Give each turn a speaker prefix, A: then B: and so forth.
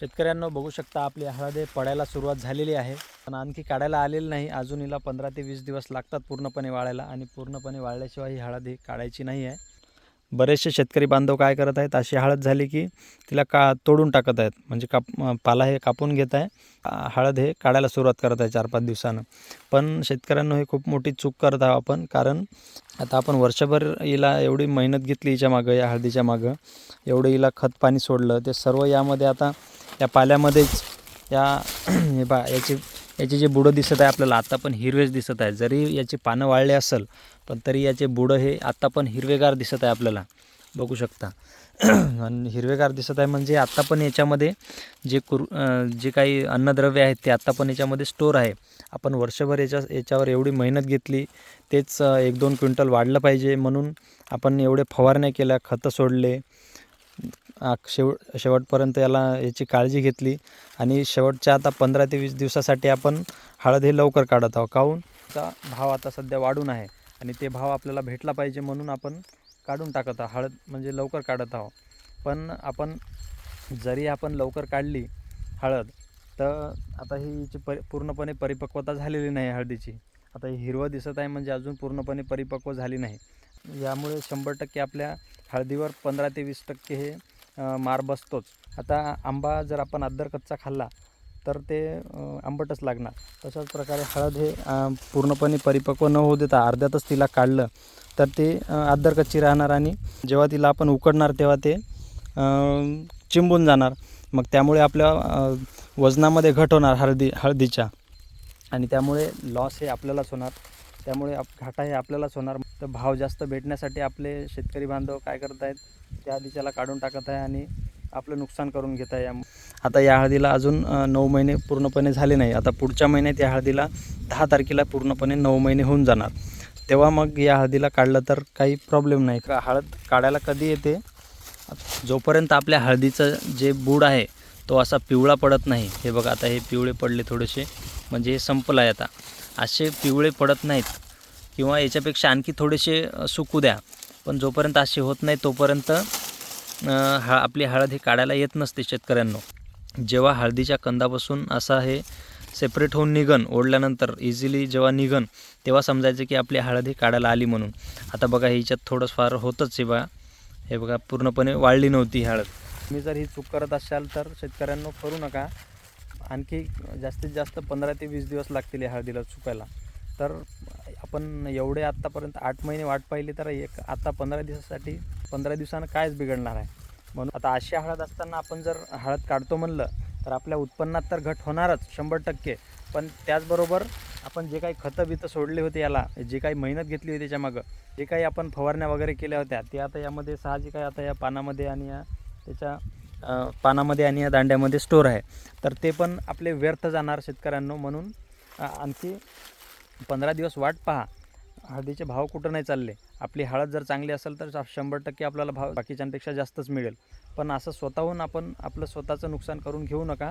A: शेतकऱ्यांना बघू शकता आपली हळद हे पडायला सुरुवात झालेली आहे. पण आणखी काढायला आलेली नाही. अजून हिला पंधरा ते वीस दिवस लागतात पूर्णपणे वाळायला आणि पूर्णपणे वाळल्याशिवाय ही हळद ही काढायची नाही आहे. बरेचसे शेतकरी बांधव काय करत आहेत अशी हळद झाली की तिला का तोडून टाकत आहेत. म्हणजे काप पाला हे कापून घेत आहे. हळद हे काढायला सुरुवात करत आहे चार पाच दिवसानं. पण शेतकऱ्यांना हे खूप मोठी चूक करत आहोत आपण. कारण आता आपण वर्षभर हिला एवढी मेहनत घेतली हिच्या मागं या हळदीच्या मागं. एवढं हिला खत पाणी सोडलं. ते सर्व यामध्ये आता या पाल्यामध्येच या हे बा याची याची जे बुडं दिसत आहे आपल्याला आता पण हिरवेच दिसत आहे. जरी याची पानं वाळले असेल पण तरी याचे बुडं हे आत्ता पण हिरवेगार दिसत आहे आपल्याला. बघू शकता. आणि हिरवेगार दिसत आहे म्हणजे आत्ता पण याच्यामध्ये जे कुर जे काही अन्नद्रव्य आहेत ते आत्ता पण याच्यामध्ये स्टोर आहे. आपण वर्षभर याच्या याच्यावर एवढी मेहनत घेतली तेच एक दोन क्विंटल वाढलं पाहिजे म्हणून आपण एवढे फवारण्या केल्या खतं सोडले आ, शेव शेवटपर्यंत याला याची काळजी घेतली. आणि शेवटच्या आता पंधरा ते वीस दिवसासाठी आपण हळद हे लवकर काढत आहोत. काहून चा भाव आता सध्या वाढून आहे. आणि ते भाव आपल्याला भेटला पाहिजे म्हणून आपण काढून टाकत आहोत. हळद म्हणजे लवकर काढत आहोत. पण आपण जरी आपण लवकर काढली हळद तर आता ही हिची परि पूर्णपणे परिपक्वता झालेली नाही हळदीची. आता ही हिरवं दिसत आहे म्हणजे अजून पूर्णपणे परिपक्व झाली नाही. यामुळे शंभर टक्के आपल्या हळदीवर पंधरा ते वीस टक्के हे मार बसतोच. आता आंबा जर आपण अद्दर कच्चा खाल्ला तर ते आंबटच लागणार. तशाच प्रकारे हळद हे पूर्णपणे परिपक्व न होऊ देता अर्ध्यातच तिला काढलं तर ते अ, अद्दर कच्ची राहणार आणि जेव्हा तिला आपण उकडणार तेव्हा ते चिंबून जाणार. मग त्यामुळे आपल्या वजनामध्ये घट होणार हळदी हळदीच्या. आणि त्यामुळे लॉस हे आपल्यालाच होणार. त्यामुळे आप घाटा हे आपल्यालाच होणार. तर भाव जास्त भेटण्यासाठी आपले शेतकरी बांधव काय करत आहेत त्या हळदीच्याला काढून टाकत आहे आणि आपलं नुकसान करून घेत आहे. या आता या हळदीला अजून नऊ महिने पूर्णपणे झाले नाही. आता पुढच्या महिन्यात या हळदीला दहा तारखेला पूर्णपणे नऊ महिने होऊन जाणार. तेव्हा मग या हळदीला काढलं तर काही प्रॉब्लेम नाही. का हळद काढायला कधी येते? जोपर्यंत आपल्या हळदीचं जे बूड आहे तो असा पिवळा पडत नाही. हे बघा आता हे पिवळे पडले थोडेसे. म्हणजे हे संपलं आहे आता. असे पिवळे पडत नाहीत. किंवा याच्यापेक्षा आणखी थोडेसे सुकू द्या. पण जोपर्यंत असे होत नाही तोपर्यंत हळ हा आपली हळद हे काढायला येत नसते शेतकऱ्यांना. जेव्हा हळदीच्या कंदापासून असा हे सेपरेट होऊन निघन ओढल्यानंतर इझिली जेव्हा निघन तेव्हा समजायचं की आपली हळद ही काढायला आली म्हणून. आता बघा ह्याच्यात थोडंफार होतंच आहे बघा हे बघा पूर्णपणे वाळली नव्हती ही हळद. तुम्ही जर ही चूक करत असाल तर शेतकऱ्यांना करू नका. आणखी जास्तीत जास्त पंधरा ते वीस दिवस लागतील या हळदीला चुकायला तर आपण एवढे आत्तापर्यंत आठ महिने वाट पाहिली तर एक आता पंधरा दिवसासाठी पंधरा दिवसानं कायच बिघडणार आहे? म्हणून आता अशी हळद असताना आपण जर हळद काढतो म्हणलं तर आपल्या उत्पन्नात तर घट होणारच शंभर टक्के. पण त्याचबरोबर आपण जे काही खतं बितं सोडले होते याला जे काही मेहनत घेतली होती त्याच्यामागं जे काही आपण फवारण्या वगैरे केल्या होत्या ते आता यामध्ये साहजिक आहे आता या पानामध्ये आणि या त्याच्या पानामध्ये आणि या दांड्यामध्ये स्टोर आहे. तर ते पण आपले व्यर्थ जाणार शेतकऱ्यांनो म्हणून आणखी पंधरा दिवस वाट पहा. हळदीचे भाव कुठं नाही चालले. आपली हळद जर चांगली असेल तर शंभर टक्के आपल्याला भाव बाकीच्यांपेक्षा जास्तच मिळेल. पण असं स्वतःहून आपण आपलं स्वतःचं नुकसान करून घेऊ नका.